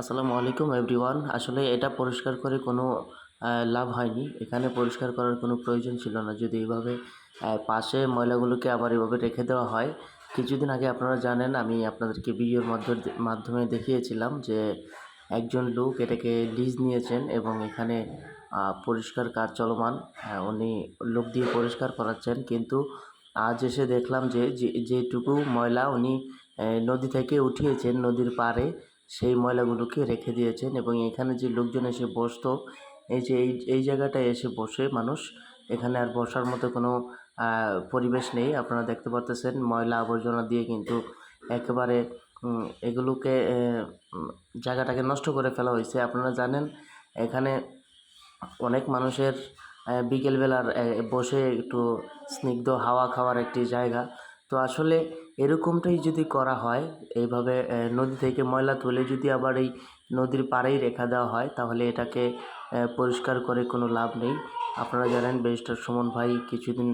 আসসালামু আলাইকুম এভরিওয়ান। আসলে এটা পরিষ্কার করে কোনো লাভ হয়নি। এখানে পরিষ্কার করার কোনো প্রয়োজন ছিল না। যদি এইভাবে পাশে ময়লাগুলোকে আবার এভাবে রেখে দেওয়া হয় কিছুদিন আগে আপনারা জানেন আমি আপনাদেরকে ভিডিওর মধ্য- মাধ্যমে দেখিয়েছিলাম যে একজন লোক এটাকে লিজ নিয়েছেন এবং এখানে পরিষ্কার কাজ চলমান হ্যাঁ, উনি লোক দিয়ে পরিষ্কার করাচ্ছেন। কিন্তু আজ এসে দেখলাম যে যে- যেটুকু ময়লা উনি নদী থেকে উঠিয়েছেন নদীর পাড়ে সেই ময়লাগুলোকে রেখে দিয়েছেন এবং এখানে যে লোকজন এসে বসতো, এই যে এই এই জায়গাটায় এসে বসে মানুষ, এখানে আর বসার মতো কোনো পরিবেশ নেই। আপনারা দেখতে পাচ্তেছেন ময়লা আবর্জনা দিয়ে কিন্তু একেবারে এগুলোকে জায়গাটাকে নষ্ট করে ফেলা হয়েছে। আপনারা জানেন, এখানে অনেক মানুষের বিকেলবেলার বসে একটু স্নিগ্ধ হাওয়া খাওয়ার একটি জায়গা। তো আসলে এরকমটাই যদি করা হয়, এইভাবে নদী থেকে ময়লা তুলে যদি আবার এই নদীর পাড়েই রেখা দেওয়া হয়, তাহলে এটাকে পরিষ্কার করে কোনো লাভ নেই। আপনারা জানেন ব্যারিস্টার সুমন ভাই কিছুদিন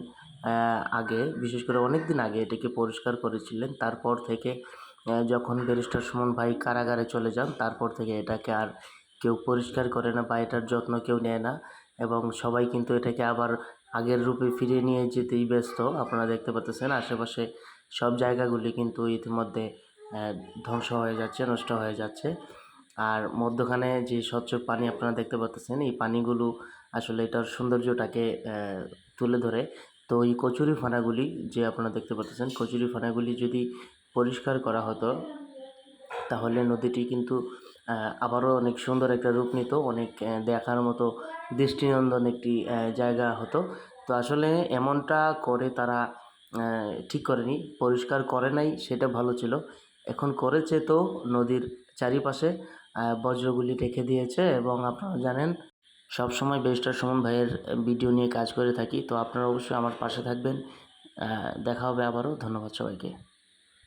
আগে, বিশেষ করে অনেক দিন আগে এটাকে পরিষ্কার করেছিলেন। তারপর থেকে যখন ব্যারিস্টার সুমন ভাই কারাগারে চলে যান, তারপর থেকে এটাকে আর কেউ পরিষ্কার করে না বা এটার যত্ন কেউ নেয় না। এবং সবাই কিন্তু এটাকে আবার আগের রূপে ফিরিয়ে নিয়ে যেতেই ব্যস্ত। আপনারা দেখতে পাচ্ছেন আশেপাশে সব জায়গাগুলি কিন্তু ইতিমধ্যে ধ্বংস হয়ে যাচ্ছে, নষ্ট হয়ে যাচ্ছে। আর মধ্যখানে যে স্বচ্ছ পানি আপনারা দেখতে পাচ্ছেন এই পানিগুলো আসলে এটার সৌন্দর্যটাকে তুলে ধরে। তো এই কচুরি ফানাগুলি যে আপনারা দেখতে পাচ্ছেন কচুরি ফানাগুলি যদি পরিষ্কার করা হতো, তাহলে নদীটি কিন্তু আবারও অনেক সুন্দর একটা রূপ নিত, অনেক দেখার মতো দৃষ্টিনন্দন একটি জায়গা হতো। তো আসলে এমনটা করে তারা ঠিক করেনি, পরিষ্কার করে নাই, সেটা ভালো ছিল। এখন করেছে তো নদীর চারিপাশে বজ্রগুলি রেখে দিয়েছে এবং আপনারা জানেন সব সময় বেস্টার সুমন ভাইয়ের ভিডিও নিয়ে কাজ করে থাকি। তো আপনারা অবশ্যই আমার পাশে থাকবেন। দেখা হবে আবারও। ধন্যবাদ সবাইকে।